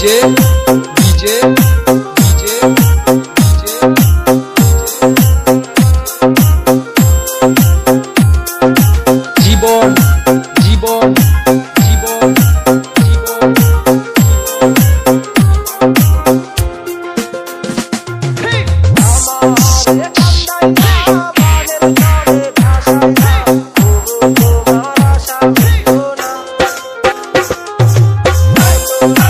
DJ DJ DJ জীবন জীবন জীবন জীবন ঠিক আমার Oh,